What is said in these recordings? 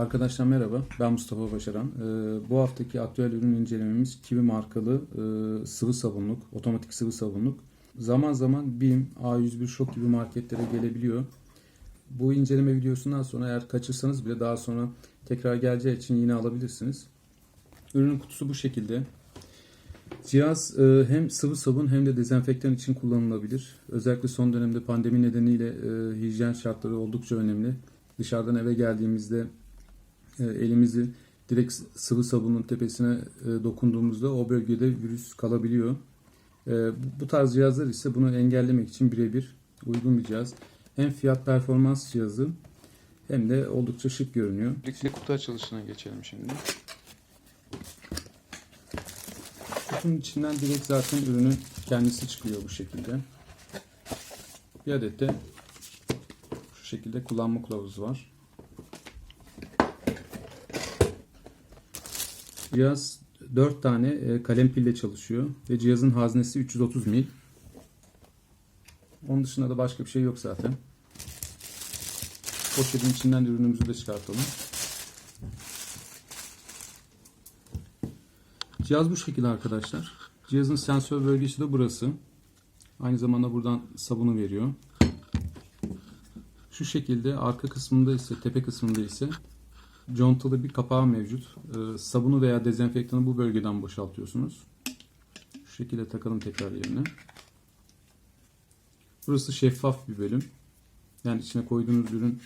Arkadaşlar merhaba, ben Mustafa Başaran. Ee, bu haftaki aktüel ürün incelememiz Kiwi markalı e, sıvı sabunluk, otomatik sıvı sabunluk. Zaman zaman BİM, A101 Şok gibi marketlere gelebiliyor. Bu inceleme videosundan sonra eğer kaçırsanız bile daha sonra tekrar geleceği için yine alabilirsiniz. Ürünün kutusu bu şekilde. Cihaz e, hem sıvı sabun hem de dezenfektan için kullanılabilir. Özellikle son dönemde pandemi nedeniyle e, hijyen şartları oldukça önemli. Dışarıdan eve geldiğimizde elimizi direkt sıvı sabunun tepesine e, dokunduğumuzda o bölgede virüs kalabiliyor. E, bu- bu tarz cihazlar ise bunu engellemek için birebir uygun bir cihaz. Hem fiyat performans cihazı hem de oldukça şık görünüyor. Birlikte kutu açılışına geçelim şimdi. Kutunun içinden direkt zaten ürünün kendisi çıkıyor bu şekilde. Bir adet de şu şekilde kullanma kılavuzu var. Cihaz 4 tane e, kalem pille çalışıyor ve cihazın haznesi 330 mil. Onun dışında da başka bir şey yok zaten. Poşetin içinden de ürünümüzü de çıkartalım. Cihaz bu şekilde arkadaşlar. Cihazın sensör bölgesi de burası. Aynı zamanda buradan sabunu veriyor. Şu şekilde arka kısmında ise tepe kısmında ise contalı bir kapağı mevcut. Ee, sabunu veya dezenfektanı bu bölgeden boşaltıyorsunuz. Şu şekilde takalım tekrar yerine. Burası şeffaf bir bölüm. Yani içine koyduğunuz ürün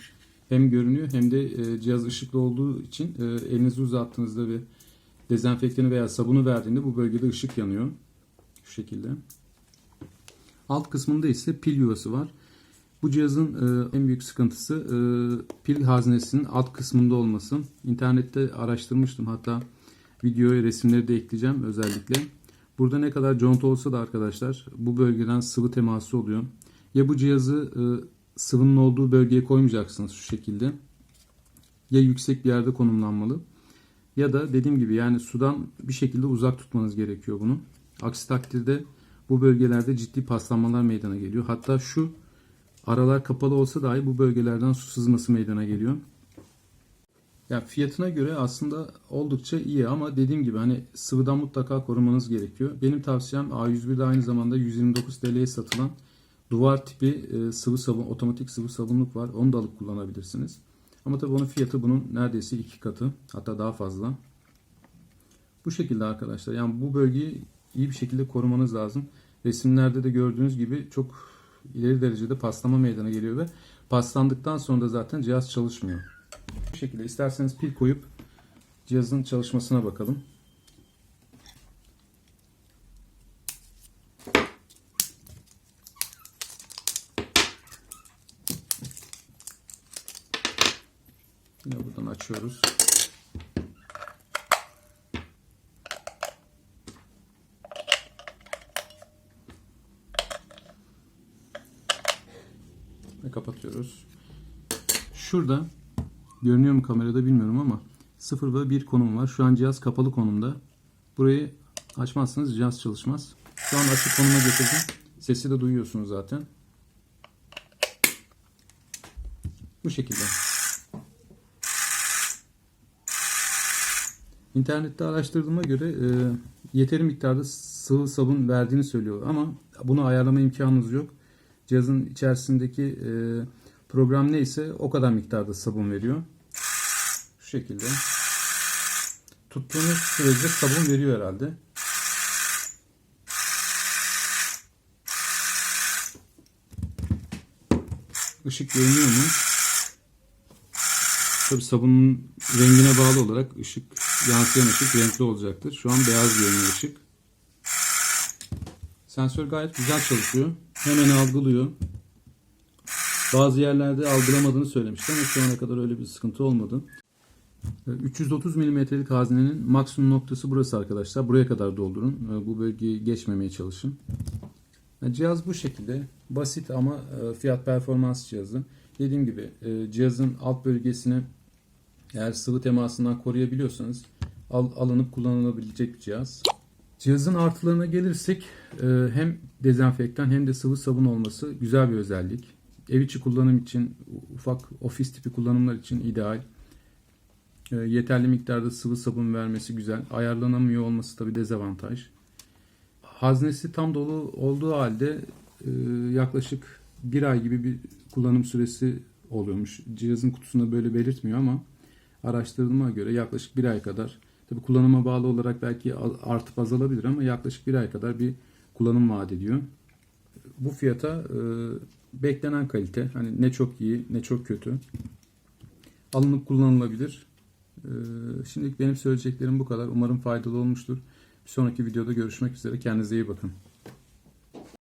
hem görünüyor hem de e, cihaz ışıklı olduğu için e, elinizi uzattığınızda ve dezenfektanı veya sabunu verdiğinde bu bölgede ışık yanıyor. Şu şekilde. Alt kısmında ise pil yuvası var. Bu cihazın e, en büyük sıkıntısı e, pil haznesinin alt kısmında olması. İnternette araştırmıştım. Hatta videoya resimleri de ekleyeceğim özellikle. Burada ne kadar conta olsa da arkadaşlar bu bölgeden sıvı teması oluyor. Ya bu cihazı e, sıvının olduğu bölgeye koymayacaksınız şu şekilde. Ya yüksek bir yerde konumlanmalı. Ya da dediğim gibi yani sudan bir şekilde uzak tutmanız gerekiyor bunu. Aksi takdirde bu bölgelerde ciddi paslanmalar meydana geliyor. Hatta şu aralar kapalı olsa dahi bu bölgelerden su sızması meydana geliyor. Ya fiyatına göre aslında oldukça iyi ama dediğim gibi hani sıvıdan mutlaka korumanız gerekiyor. Benim tavsiyem A101'de aynı zamanda 129 TL'ye satılan duvar tipi e, sıvı sabun, otomatik sıvı sabunluk var. Onu da alıp kullanabilirsiniz. Ama tabii onun fiyatı bunun neredeyse iki katı. Hatta daha fazla. Bu şekilde arkadaşlar. Yani bu bölgeyi iyi bir şekilde korumanız lazım. Resimlerde de gördüğünüz gibi çok ileri derecede paslama meydana geliyor ve paslandıktan sonra da zaten cihaz çalışmıyor. Bu şekilde isterseniz pil koyup cihazın çalışmasına bakalım. Yine buradan açıyoruz. Kapatıyoruz. Şurada görünüyor mu kamerada bilmiyorum ama 0 ve 1 konum var. Şu an cihaz kapalı konumda. Burayı açmazsanız cihaz çalışmaz. Şu an açık konuma getirdim. Sesi de duyuyorsunuz zaten. Bu şekilde. İnternette araştırdığıma göre e, yeteri miktarda sıvı sabun verdiğini söylüyor ama bunu ayarlama imkanınız yok. Cihazın içerisindeki e, program neyse o kadar miktarda sabun veriyor. Şu şekilde. Tuttuğunuz sürece sabun veriyor herhalde. Işık görünüyor mu? Tabi sabunun rengine bağlı olarak ışık yansıyan ışık renkli olacaktır. Şu an beyaz görünüyor ışık. Sensör gayet güzel çalışıyor. Hemen algılıyor. Bazı yerlerde algılamadığını söylemişti ama şu ana kadar öyle bir sıkıntı olmadı. 330 mm'lik haznenin maksimum noktası burası arkadaşlar. Buraya kadar doldurun. Bu bölgeyi geçmemeye çalışın. Cihaz bu şekilde. Basit ama e, fiyat performans cihazı. Dediğim gibi e, cihazın alt bölgesini eğer sıvı temasından koruyabiliyorsanız al, alınıp kullanılabilecek bir cihaz. Cihazın artılarına gelirsek e, hem dezenfektan hem de sıvı sabun olması güzel bir özellik. Ev içi kullanım için ufak ofis tipi kullanımlar için ideal. E, yeterli miktarda sıvı sabun vermesi güzel. Ayarlanamıyor olması tabi dezavantaj. Haznesi tam dolu olduğu halde e, yaklaşık bir ay gibi bir kullanım süresi oluyormuş. Cihazın kutusunda böyle belirtmiyor ama araştırdığıma göre yaklaşık bir ay kadar tabi kullanıma bağlı olarak belki artıp azalabilir ama yaklaşık bir ay kadar bir kullanım vaat ediyor. Bu fiyata e, beklenen kalite hani ne çok iyi ne çok kötü alınıp kullanılabilir. E, şimdilik benim söyleyeceklerim bu kadar. Umarım faydalı olmuştur. Bir sonraki videoda görüşmek üzere. Kendinize iyi bakın.